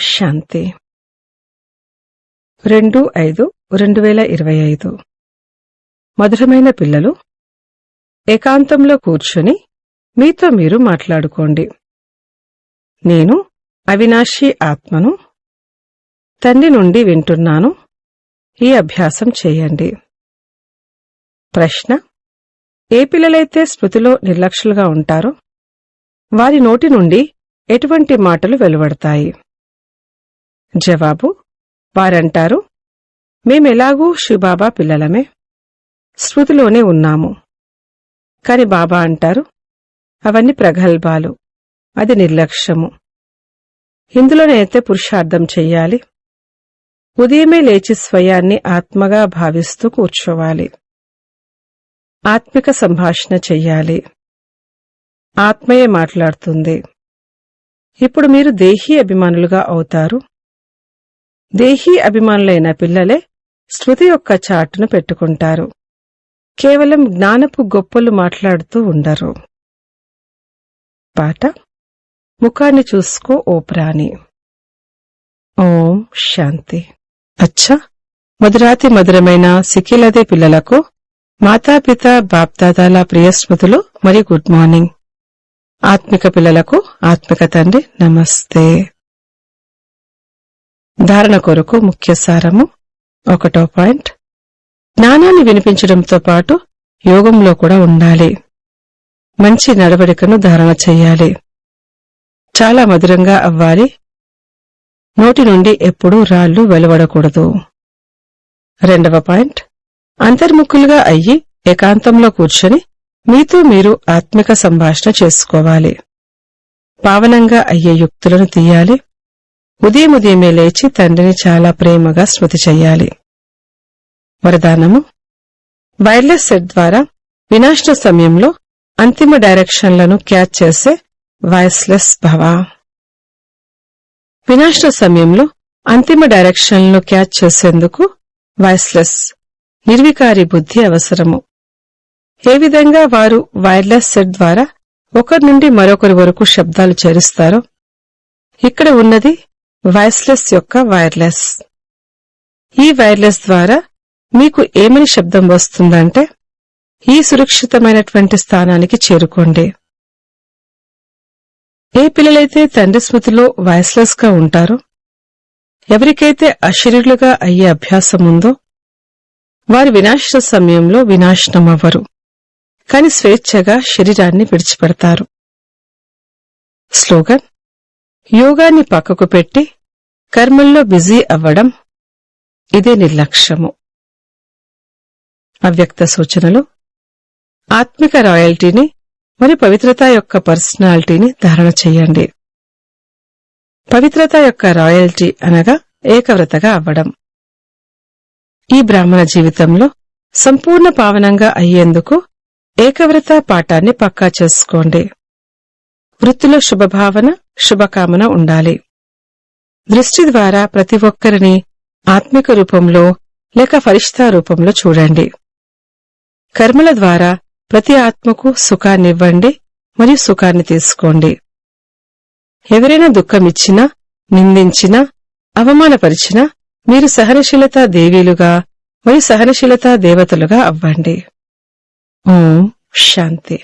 శాంతి. రెండు ఐదు రెండు వేల ఇరవై ఐదు. మధురమైన పిల్లలు ఏకాంతంలో కూర్చొని మీతో మీరు మాట్లాడుకోండి. నేను అవినాశి ఆత్మను తండ్రి నుండి వింటున్నాను. ఈ అభ్యాసం చేయండి. ప్రశ్న ఏ పిల్లలైతే స్మృతిలో నిర్లక్ష్యులుగా ఉంటారో వారి నోటి నుండి ఎటువంటి మాటలు వెలువడతాయి? జవాబు వారంటారు మేమెలాగూ శివబాబా పిల్లలమే స్మృతిలోనే ఉన్నాము. కాని బాబా అంటారు అవన్నీ ప్రగల్భాలు అది నిర్లక్ష్యము. ఇందులోనైతే పురుషార్థం చెయ్యాలి. ఉదయమే లేచి స్వయాన్ని ఆత్మగా భావిస్తూ కూర్చోవాలి. ఆత్మిక సంభాషణ చెయ్యాలి. ఆత్మయే మాట్లాడుతుంది. ఇప్పుడు మీరు దేహీ అభిమానులుగా అవుతారు. దేహీ అభిమానులైన పిల్లలే స్మృతి యొక్క చాటును పెట్టుకుంటారు. కేవలం జ్ఞానపు గొప్పలు మాట్లాడుతూ ఉండరు. పాట ముఖాన్ని చూసుకో ఓ ప్రాణి. ఓం శాంతి. అచ్చా మధురాతి మధురమైన సిక్కిలదే పిల్లలకు మాతాపిత బాప్దాదాల ప్రియ స్మృతులు మరియు గుడ్ మార్నింగ్. ఆత్మిక పిల్లలకు ఆత్మిక తండ్రి నమస్తే. ధారణ కొరకు ముఖ్య సారము ఒకటో పాయింట్. జ్ఞానాన్ని వినిపించడంతో పాటు యోగంలో కూడా ఉండాలి. మంచి నడవడికను ధారణ చెయ్యాలి చాలా మధురంగా అవ్వాలి. నోటి నుండి ఎప్పుడూ రాళ్ళు వెలువడకూడదు. రెండవ పాయింట్. అంతర్ముఖులుగా అయ్యి ఏకాంతంలో కూర్చొని మీతో మీరు ఆత్మిక సంభాషణ చేసుకోవాలి. పావనంగా అయ్యే యుక్తులను తీయాలి. ఉదయం ఉదయమే లేచి తండ్రిని చాలా ప్రేమగా స్మృతి చెయ్యాలి. వరదానము. వైర్లెస్ సెట్ ద్వారా వినాశన సమయంలో అంతిమ డైరెక్షన్లను క్యాచ్ చేసే వాయిస్లెస్ భవ. వినాశన సమయంలో అంతిమ డైరెక్షన్లను క్యాచ్ చేసేందుకు వాయిస్లెస్ నిర్వికారి బుద్ధి అవసరము. ఏ విధంగా వారు వైర్లెస్ సెట్ ద్వారా ఒకరి నుండి మరొకరి వరకు శబ్దాలు చేరుస్తారో ఇక్కడ ఉన్నది వాయిస్లెస్ యొక్క వైర్లెస్ ఈ వైర్లెస్ ద్వారా మీకు ఏమని శబ్దం వస్తుందంటే ఈ సురక్షితమైనటువంటి స్థానానికి చేరుకోండి. ఏ పిల్లలైతే తండ్రి స్మృతిలో వాయిస్లెస్గా ఉంటారో ఎవరికైతే అశరీరులుగా అయ్యే అభ్యాసం ఉందో వారి వినాశన సమయంలో వినాశనమవ్వరు కాని స్వేచ్ఛగా శరీరాన్ని విడిచిపెడతారు. స్లోగన్ యోగాన్ని పక్కకు పెట్టి కర్మల్లో బిజీ అవ్వడం ఇదే నిర్లక్ష్యము. అవ్యక్త సూచనలు. ఆత్మిక రాయల్టీని మరియు పవిత్రత యొక్క పర్సనాలిటీని ధారణ చేయండి. పవిత్రత యొక్క రాయల్టీ అనగా ఏకవ్రతగా అవ్వడం. ఈ బ్రాహ్మణ జీవితంలో సంపూర్ణ పావనంగా అయ్యేందుకు ఏకవ్రత పాఠాన్ని పక్కా చేసుకోండి. వృత్తిలో శుభభావన శుభకామన ఉండాలి. దృష్టి ద్వారా ప్రతి ఒక్కరిని ఆత్మిక రూపంలో లేక ఫరిష్తా రూపంలో చూడండి. కర్మల ద్వారా ప్రతి ఆత్మకు సుఖాన్నివ్వండి మరియు సుఖాన్ని తీసుకోండి. ఎవరైనా దుఃఖమిచ్చినా నిందించినా అవమానపరిచినా మీరు సహనశీలత దేవీలుగా మరియు సహనశీలత దేవతలుగా అవ్వండి. ఓం శాంతి.